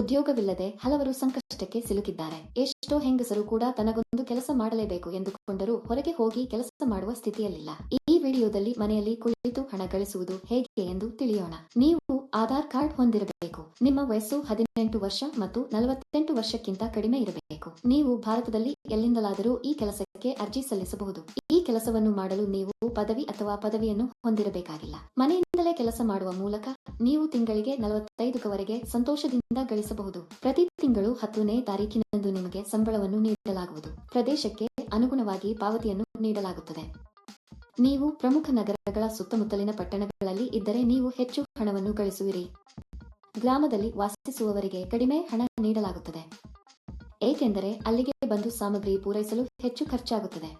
ಉದ್ಯೋಗವಿಲ್ಲದೆ ಹಲವರು ಸಂಕಷ್ಟಕ್ಕೆ ಸಿಲುಕಿದ್ದಾರೆ. ಎಷ್ಟೋ ಹೆಂಗಸರು ಕೂಡ ತನಗೊಂದು ಕೆಲಸ ಮಾಡಲೇಬೇಕು ಎಂದುಕೊಂಡರೂ ಹೊರಗೆ ಹೋಗಿ ಕೆಲಸ ಮಾಡುವ ಸ್ಥಿತಿಯಲ್ಲಿಲ್ಲ. ವಿಡಿಯೋದಲ್ಲಿ ಮನೆಯಲ್ಲಿ ಕುಳಿತು ಹಣ ಗಳಿಸುವುದು ಹೇಗೆ ಎಂದು ತಿಳಿಯೋಣ. ನೀವು ಆಧಾರ್ ಕಾರ್ಡ್ ಹೊಂದಿರಬೇಕು. ನಿಮ್ಮ ವಯಸ್ಸು ಹದಿನೆಂಟು ವರ್ಷ ಮತ್ತು ನಲವತ್ತೆಂಟು ವರ್ಷಕ್ಕಿಂತ ಕಡಿಮೆ ಇರಬೇಕು. ನೀವು ಭಾರತದಲ್ಲಿ ಎಲ್ಲಿಂದಲಾದರೂ ಈ ಕೆಲಸಕ್ಕೆ ಅರ್ಜಿ ಸಲ್ಲಿಸಬಹುದು. ಈ ಕೆಲಸವನ್ನು ಮಾಡಲು ನೀವು ಪದವಿ ಅಥವಾ ಪದವಿಯನ್ನು ಹೊಂದಿರಬೇಕಾಗಿಲ್ಲ. ಮನೆಯಿಂದಲೇ ಕೆಲಸ ಮಾಡುವ ಮೂಲಕ ನೀವು ತಿಂಗಳಿಗೆ ನಲವತ್ತೈದರವರೆಗೆ ಸಂತೋಷದಿಂದ ಗಳಿಸಬಹುದು. ಪ್ರತಿ ತಿಂಗಳು ಹತ್ತನೇ ತಾರೀಕಿನಂದು ನಿಮಗೆ ಸಂಬಳವನ್ನು ನೀಡಲಾಗುವುದು. ಪ್ರದೇಶಕ್ಕೆ ಅನುಗುಣವಾಗಿ ಪಾವತಿಯನ್ನು ನೀಡಲಾಗುತ್ತದೆ. ನೀವು ಪ್ರಮುಖ ನಗರಗಳ ಸುತ್ತಮುತ್ತಲಿನ ಪಟ್ಟಣಗಳಲ್ಲಿ ಇದ್ದರೆ ನೀವು ಹೆಚ್ಚು ಹಣವನ್ನು ಗಳಿಸುವಿರಿ. ಗ್ರಾಮದಲ್ಲಿ ವಾಸಿಸುವವರಿಗೆ ಕಡಿಮೆ ಹಣ ನೀಡಲಾಗುತ್ತದೆ. ಏಕೆಂದರೆ ಅಲ್ಲಿಗೆ ಬಂದು ಸಾಮಗ್ರಿ ಪೂರೈಸಲು ಹೆಚ್ಚು ಖರ್ಚಾಗುತ್ತದೆ.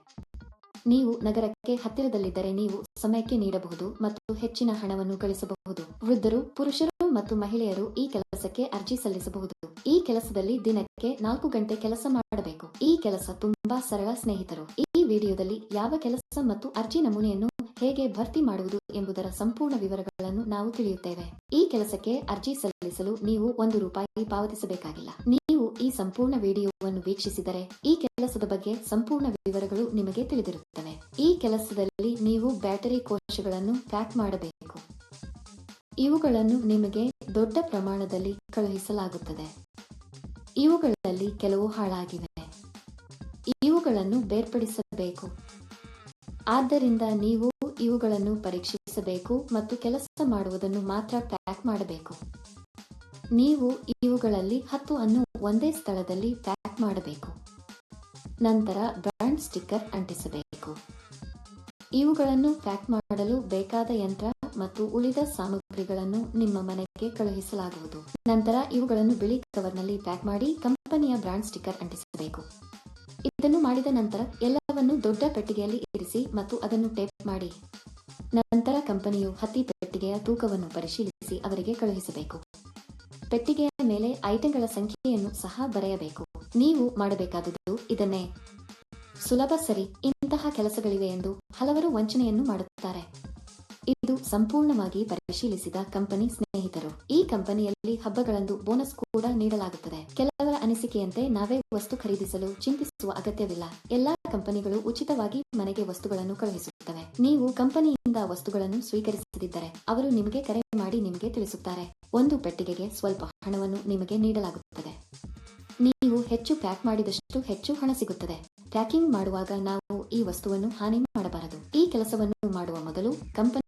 ನೀವು ನಗರಕ್ಕೆ ಹತ್ತಿರದಲ್ಲಿದ್ದರೆ ನೀವು ಸಮಯಕ್ಕೆ ನೀಡಬಹುದು ಮತ್ತು ಹೆಚ್ಚಿನ ಹಣವನ್ನು ಗಳಿಸಬಹುದು. ವೃದ್ಧರು, ಪುರುಷರು ಮತ್ತು ಮಹಿಳೆಯರು ಈ ಕೆಲಸಕ್ಕೆ ಅರ್ಜಿ ಸಲ್ಲಿಸಬಹುದು. ಈ ಕೆಲಸದಲ್ಲಿ ದಿನಕ್ಕೆ ನಾಲ್ಕು ಗಂಟೆ ಕೆಲಸ ಮಾಡಬೇಕು. ಈ ಕೆಲಸ ತುಂಬಾ ಸರಳ ಸ್ನೇಹಿತರು. ಈ ವಿಡಿಯೋದಲ್ಲಿ ಯಾವ ಕೆಲಸ ಮತ್ತು ಅರ್ಜಿ ನಮೂನೆಯನ್ನು ಹೇಗೆ ಭರ್ತಿ ಮಾಡುವುದು ಎಂಬುದರ ಸಂಪೂರ್ಣ ವಿವರಗಳನ್ನು ನಾವು ತಿಳಿಯುತ್ತೇವೆ. ಈ ಕೆಲಸಕ್ಕೆ ಅರ್ಜಿ ಸಲ್ಲಿಸಲು ನೀವು ಒಂದು ರೂಪಾಯಿ ಪಾವತಿಸಬೇಕಾಗಿಲ್ಲ. ನೀವು ಈ ಸಂಪೂರ್ಣ ವಿಡಿಯೋವನ್ನು ವೀಕ್ಷಿಸಿದರೆ ಈ ಕೆಲಸದ ಬಗ್ಗೆ ಸಂಪೂರ್ಣ ವಿವರಗಳು ನಿಮಗೆ ತಿಳಿದಿರುತ್ತವೆ. ಈ ಕೆಲಸದಲ್ಲಿ ನೀವು ಬ್ಯಾಟರಿ ಕೋಶಗಳನ್ನು ಪ್ಯಾಕ್ ಮಾಡಬೇಕು. ಇವುಗಳನ್ನು ನಿಮಗೆ ದೊಡ್ಡ ಪ್ರಮಾಣದಲ್ಲಿ ಕಳುಹಿಸಲಾಗುತ್ತದೆ. ಇವುಗಳಲ್ಲಿ ಕೆಲವು ಹಾಳಾಗಿವೆ. ಇವುಗಳನ್ನು ಬೇರ್ಪಡಿಸಬೇಕು. ಆದ್ದರಿಂದ ನೀವು ಇವುಗಳನ್ನು ಪರೀಕ್ಷಿಸಬೇಕು ಮತ್ತು ಕೆಲಸ ಮಾಡುವುದನ್ನು ಮಾತ್ರ ಪ್ಯಾಕ್ ಮಾಡಬೇಕು. ನೀವು ಇವುಗಳಲ್ಲಿ ಹತ್ತು ಅನ್ನು ಒಂದೇ ಸ್ಥಳದಲ್ಲಿ ಪ್ಯಾಕ್ ಮಾಡಬೇಕು. ನಂತರ ಬ್ರ್ಯಾಂಡ್ ಸ್ಟಿಕ್ಕರ್ ಅಂಟಿಸಬೇಕು. ಇವುಗಳನ್ನು ಪ್ಯಾಕ್ ಮಾಡಲು ಬೇಕಾದ ಯಂತ್ರ ಮತ್ತು ಉಳಿದ ಸಾಮಗ್ರಿಗಳನ್ನು ನಿಮ್ಮ ಮನೆಗೆ ಕಳುಹಿಸಲಾಗುವುದು. ನಂತರ ಇವುಗಳನ್ನು ಬಿಳಿ ಕವರ್ನಲ್ಲಿ ಪ್ಯಾಕ್ ಮಾಡಿ ಕಂಪನಿಯ ಬ್ರಾಂಡ್ ಸ್ಟಿಕ್ಕರ್ ಅಂಟಿಸಬೇಕು. ಇದನ್ನು ಮಾಡಿದ ನಂತರ ಎಲ್ಲವನ್ನು ದೊಡ್ಡ ಪೆಟ್ಟಿಗೆಯಲ್ಲಿ ಇರಿಸಿ ಮತ್ತು ಅದನ್ನು ಟೇಪ್ ಮಾಡಿ. ನಂತರ ಕಂಪನಿಯು ಹತ್ತಿ ಪೆಟ್ಟಿಗೆಯ ತೂಕವನ್ನು ಪರಿಶೀಲಿಸಿ ಅವರಿಗೆ ಕಳುಹಿಸಬೇಕು. ಪೆಟ್ಟಿಗೆಯ ಮೇಲೆ ಐಟಂಗಳ ಸಂಖ್ಯೆಯನ್ನು ಸಹ ಬರೆಯಬೇಕು. ನೀವು ಮಾಡಬೇಕಾದದ್ದು ಇದನ್ನೇ. ಸುಲಭ ಸರಿ, ಇಂತಹ ಕೆಲಸಗಳಿವೆ ಎಂದು ಹಲವರು ವಂಚನೆಯನ್ನು ಮಾಡುತ್ತಾರೆ. ಇದು ಸಂಪೂರ್ಣವಾಗಿ ಪರಿಶೀಲಿಸಿದ ಕಂಪನಿ ಸ್ನೇಹಿತರು. ಈ ಕಂಪನಿಯಲ್ಲಿ ಹಬ್ಬಗಳಂದು ಬೋನಸ್ ಕೂಡ ನೀಡಲಾಗುತ್ತದೆ. ಕೆಲವರ ಅನಿಸಿಕೆಯಂತೆ ನಾವೇ ವಸ್ತು ಖರೀದಿಸಲು ಚಿಂತಿಸುವ ಅಗತ್ಯವಿಲ್ಲ. ಎಲ್ಲಾ ಕಂಪನಿಗಳು ಉಚಿತವಾಗಿ ಮನೆಗೆ ವಸ್ತುಗಳನ್ನು ಕಳುಹಿಸುತ್ತವೆ. ನೀವು ಕಂಪನಿಯಿಂದ ವಸ್ತುಗಳನ್ನು ಸ್ವೀಕರಿಸದಿದ್ದರೆ ಅವರು ನಿಮಗೆ ಕರೆ ಮಾಡಿ ನಿಮಗೆ ತಿಳಿಸುತ್ತಾರೆ. ಒಂದು ಪೆಟ್ಟಿಗೆಗೆ ಸ್ವಲ್ಪ ಹಣವನ್ನು ನಿಮಗೆ ನೀಡಲಾಗುತ್ತದೆ. ನೀವು ಹೆಚ್ಚು ಪ್ಯಾಕ್ ಮಾಡಿದಷ್ಟು ಹೆಚ್ಚು ಹಣ ಸಿಗುತ್ತದೆ. ಪ್ಯಾಕಿಂಗ್ ಮಾಡುವಾಗ ನಾವು ಈ ವಸ್ತುವನ್ನು ಹಾನಿ ಮಾಡಬಾರದು. ಈ ಕೆಲಸವನ್ನು ಮಾಡುವ ಮೊದಲು ಕಂಪನಿಯು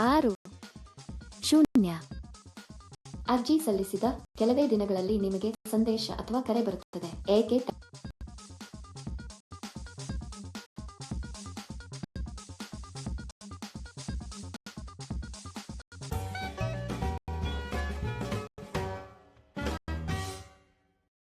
ಆರು. ಶೂನ್ಯ. ಅರ್ಜಿ ಸಲ್ಲಿಸಿದ ಕೆಲವೇ ದಿನಗಳಲ್ಲಿ ನಿಮಗೆ ಸಂದೇಶ ಅಥವಾ ಕರೆ ಬರುತ್ತದೆ. ಏಕೆ